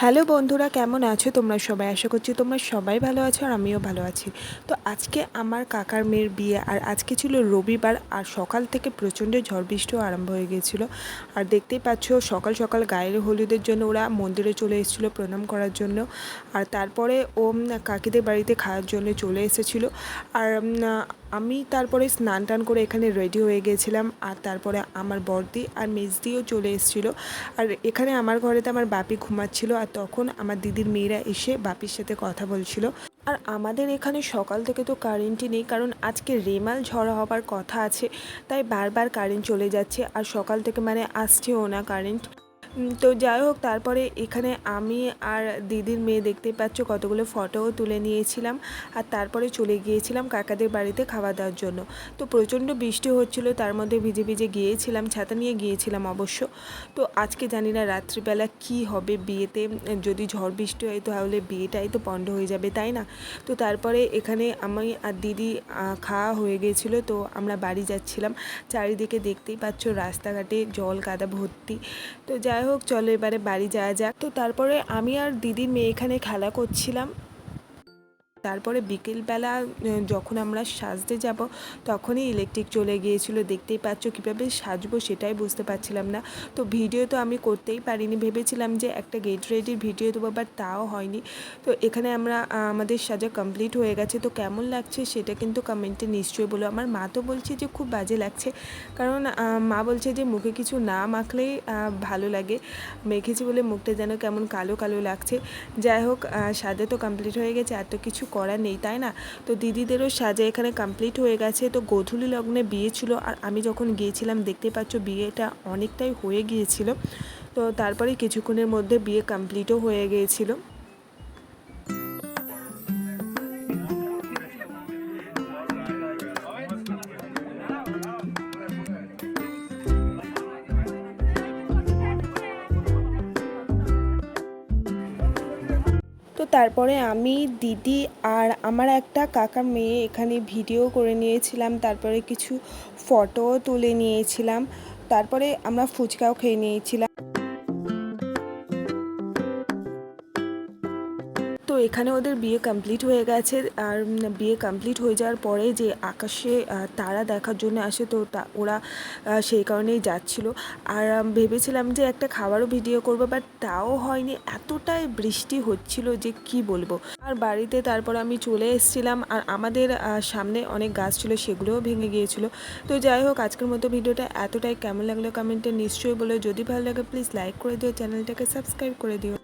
Hello বন্ধুরা, কেমন আছো তোমরা সবাই? আশা করছি তোমরা সবাই ভালো আছো আর আমিও ভালো আছি। তো আজকে আমার কাকার মেয়ের বিয়ে আর আজকে ছিল রবিবার আর সকাল থেকে প্রচণ্ড ঝড় বৃষ্টিও আরম্ভ হয়ে গিয়েছিল। আর দেখতেই পাচ্ছ, সকাল সকাল গায়ের হলুদের জন্য ওরা মন্দিরে চলে এসেছিল প্রণাম করার জন্য। আর তারপরে ও কাকিদের বাড়িতে খাওয়ার জন্য চলে এসেছিল। আর আমি তারপরে স্নান টান করে এখানে রেডি হয়ে গেছিলাম, আর তারপরে আমার বর্দি আর মেজদিও চলে এসেছিল। আর এখানে আমার ঘরেতে আমার বাপি ঘুমাচ্ছিল, আর তখন আমার দিদির মেয়েরা এসে বাপির সাথে কথা বলছিল। আর আমাদের এখানে সকাল থেকে তো কারেন্টই নেই, কারণ আজকে রেমাল ঝড় হবার কথা আছে, তাই বারবার কারেন্ট চলে যাচ্ছে, আর সকাল থেকে মানে আসছেও না কারেন্ট তো যাই হোক, তারপরে এখানে আমি আর দিদির মেয়ে দেখতেই পাচ্ছ, কতগুলো ফটোও তুলে নিয়েছিলাম। আর তারপরে চলে গিয়েছিলাম কাকাদের বাড়িতে খাওয়া দাওয়ার জন্য। তো প্রচণ্ড বৃষ্টি হচ্ছিল, তার মধ্যে ভিজে ভিজে গিয়েছিলাম, ছাতা নিয়ে গিয়েছিলাম অবশ্য। তো আজকে জানি না রাত্রিবেলা কি হবে বিয়েতে, যদি ঝড় বৃষ্টি হয় তাহলে বিয়েটাই তো পণ্ড হয়ে যাবে, তাই না? তো তারপরে এখানে আমি আর দিদি খাওয়া হয়ে গিয়েছিল, তো আমরা বাড়ি যাচ্ছিলাম। চারিদিকে দেখতেই পাচ্ছ রাস্তাঘাটে জল কাদা ভর্তি। তো যাই হোক, চলো এবারে বাড়ি যাওয়া যাক। তো তারপরে আমি আর দিদির মেয়ে এখানে খেলা করছিলাম। তারপরে বিকেলবেলা যখন আমরা সাজতে যাব, তখনই ইলেকট্রিক চলে গিয়েছিল। দেখতেই পাচ্ছ কীভাবে সাজবো সেটাই বুঝতে পারছিলাম না। তো ভিডিও তো আমি করতেই পারিনি। ভেবেছিলাম যে একটা গেট রেডির ভিডিও দেবো বাট তাও হয়নি। তো এখানে আমরা আমাদের সাজা কমপ্লিট হয়ে গেছে। তো কেমন লাগছে সেটা কিন্তু কমেন্টে নিশ্চয়ই বলো। আমার মা তো বলছে যে খুব বাজে লাগছে। কারণ মা বলছে যে মুখে কিছু না মাখলেই ভালো লাগে। মেখেছি বলে মুখটা যেন কেমন কালো কালো লাগছে। যাই হোক সাজা তো কমপ্লিট হয়ে গেছে। এত কিছু করার নেই, তাই না? তো দিদিদেরও সাজা এখানে কমপ্লিট হয়ে গেছে। তো গোধূলি লগ্নে বিয়ে ছিল আর আমি যখন গিয়েছিলাম, দেখতে পাচ্ছ বিয়েটা অনেকটাই হয়ে গিয়েছিল। তো তারপরে কিছুক্ষণের মধ্যে বিয়ে কমপ্লিটও হয়ে গিয়েছিল। তো তারপরে আমি, দিদি আর আমার একটা কাকা মেয়ে এখানে ভিডিও করে নিয়েছিলাম, তারপরে কিছু ফটো তুলে নিয়েছিলাম, তারপরে আমরা ফুচকাও খেয়ে নিয়েছিলাম। এখানে ওদের বিয়ে কমপ্লিট হয়ে গেছে, আর বিয়ে কমপ্লিট হয়ে যাওয়ার পরে যে আকাশে তারা দেখার জন্য আসে, তো ওরা সেই কারণেই যাচ্ছিল। আর ভেবেছিলাম যে একটা খাবারও ভিডিও করব বাট তাও হয়নি। এতটাই বৃষ্টি হচ্ছিল যে কি বলব। আর বাড়িতে তারপর আমি চলে এসেছিলাম, আর আমাদের সামনে অনেক গাছ ছিল, সেগুলোও ভেঙে গিয়েছিল। তো যাই হোক, আজকের মতো ভিডিওটা এতটাই। কেমন লাগল কমেন্টে নিশ্চয়ই বলো। যদি ভালো লাগে প্লিজ লাইক করে দিও চ্যানেলটাকে সাবস্ক্রাইব করে দিও।